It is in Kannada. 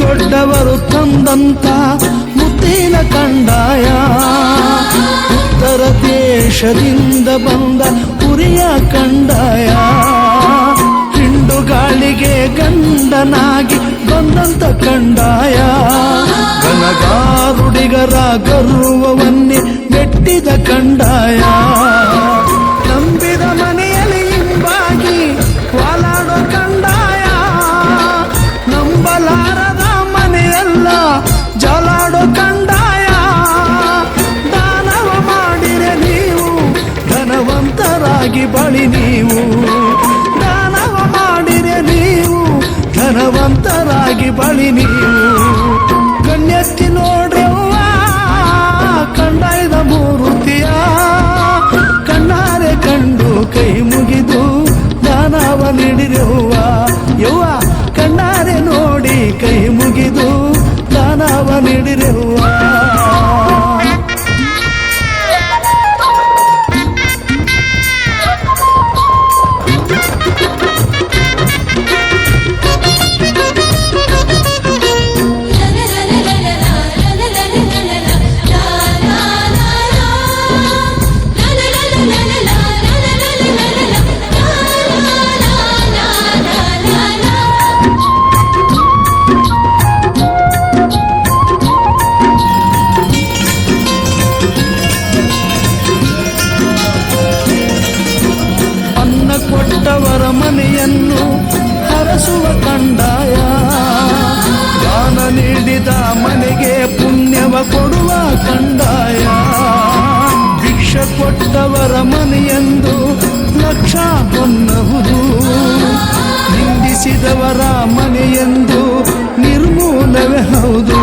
ದೊಡ್ಡವರು ತಂದಂತ ಮುತ್ತಿನ ಕಂಡಾಯ. ಉತ್ತರ ದೇಶದಿಂದ ಬಂದ ಉರಿಯ ಕಂಡಾಯ. ಹಿಂಡು ಗಾಳಿಗೆ ಗಂಡನಾಗಿ ಬಂದಂತ ಕಂಡಾಯ. ಗನಗಾರುಡಿಗರ ಗರ್ವವನ್ನೇ ಮೆಟ್ಟಿದ ಕಂಡಾಯ. ಆಗಿ ಬಳಿ ನೀವು, ದಾನವ ಮಾಡಿರೆ ನೀವು, ಧನವಂತರಾಗಿ ಬಳಿ ನೀವು. ಕಣ್ಣೆತ್ತಿ ನೋಡ್ರಿ ಕಂಡಾಯ್ದ ಮೂರುತಿಯ, ಕಣ್ಣಾರೆ ಕಂಡು ಕೈ ಮುಗಿದು ದಾನವ ನೀಡಿರೆವು ಹಸಿದವರ ಮನೆಯೆಂದು ನಿರ್ಮೂಲವೇ ಹೌದು.